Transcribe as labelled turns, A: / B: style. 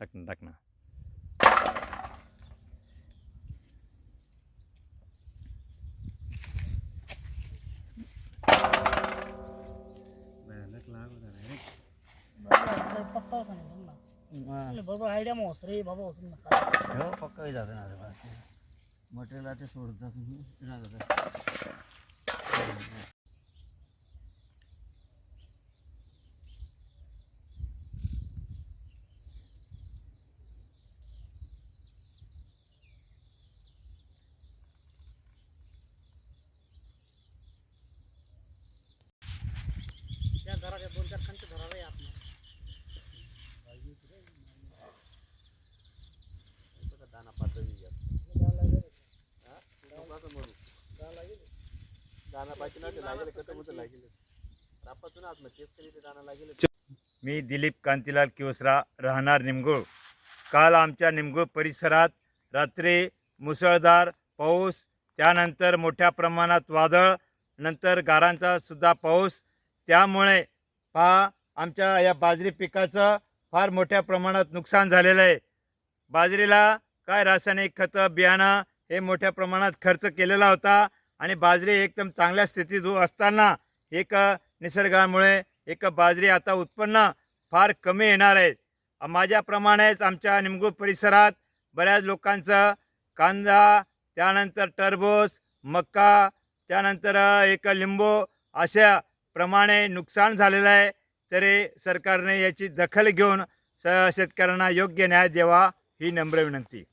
A: टाक ना टाक ना
B: बरोबर आयडिया मग रे बाबा होतं
C: हो पक्का जातं ना मटेरियल आता सोडता तुम्ही राहता
B: दाना
D: पाहिजे ना ते लागेल कसं लागेल मग ते दाना लागेल
A: मी दिलीप कांतीलाल किवसरा राहणार निमगुळ. काल आमच्या निमगुळ परिसरात रात्री मुसळधार पाऊस त्यानंतर मोठ्या प्रमाणात वादळ नंतर गारांचा सुद्धा पाऊस. त्यामुळे पहा आमच्या या बाजरी पिकाचं फार मोठ्या प्रमाणात नुकसान झालेलं आहे. बाजरीला काय रासायनिक खतं बियाणं हे मोठ्या प्रमाणात खर्च केलेला होता आणि बाजरी एकदम चांगल्या स्थितीत असताना एक निसर्गामुळे एक बाजरी आता उत्पन्न फार कमी येणार आहे. माझ्याप्रमाणेच आमच्या निमगूळ परिसरात बऱ्याच लोकांचं कांदा त्यानंतर टरबूज मका त्यानंतर एक लिंबू अशा प्रमाणे नुकसान झालेलं आहे तरी सरकारने याची दखल घेऊन स शेतकऱ्यांना योग्य न्याय द्यावा ही नम्र विनंती.